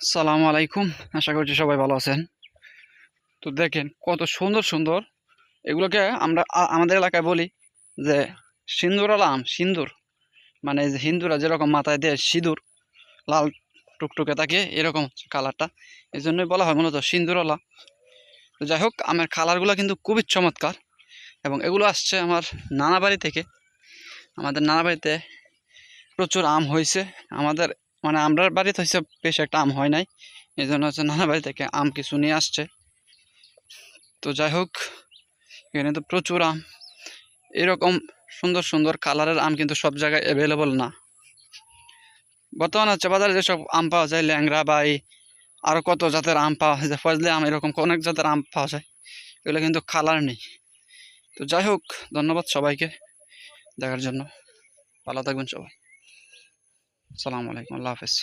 সালামু আলাইকুম। আশা করছি সবাই ভালো আছেন। তো দেখেন, কত সুন্দর সুন্দর। এগুলোকে আমরা আমাদের এলাকায় বলি যে সিন্দুরালা আম, সিন্দুর। মানে যে হিন্দুরা যেরকম মাথায় দেয় সিঁদুর, লাল টুকটুকে থাকে, এরকম কালারটা। এই জন্যই বলা হয় মূলত সিন্দুরালা তো যাই হোক, আমের কালারগুলো কিন্তু খুবই চমৎকার। এবং এগুলো আসছে আমার নানা বাড়ি থেকে। আমাদের নানা বাড়িতে প্রচুর আম হয়েছে। আমাদের মানে আমরা বাড়িতে হয়েছে বেশ একটা আম হয় নাই। এই জন্য হচ্ছে নানা বাড়ি থেকে আম কিছু নিয়ে আসছে। তো যাই হোক, এখানে তো প্রচুর আম। এরকম সুন্দর সুন্দর কালারের আম কিন্তু সব জায়গায় অ্যাভেলেবল না। বর্তমানে হচ্ছে বাজারে যেসব আম পাওয়া যায় ল্যাংরা বা এই আরও কত জাতের আম পাওয়া যায়, ফজলে আম, এরকম অনেক জাতের আম পাওয়া যায়, এগুলো কিন্তু কালার নেই। তো যাই হোক, ধন্যবাদ সবাইকে দেখার জন্য। ভালো থাকবেন সবাই। সালামু আলাইকুম আল্লাহ হাফেজ।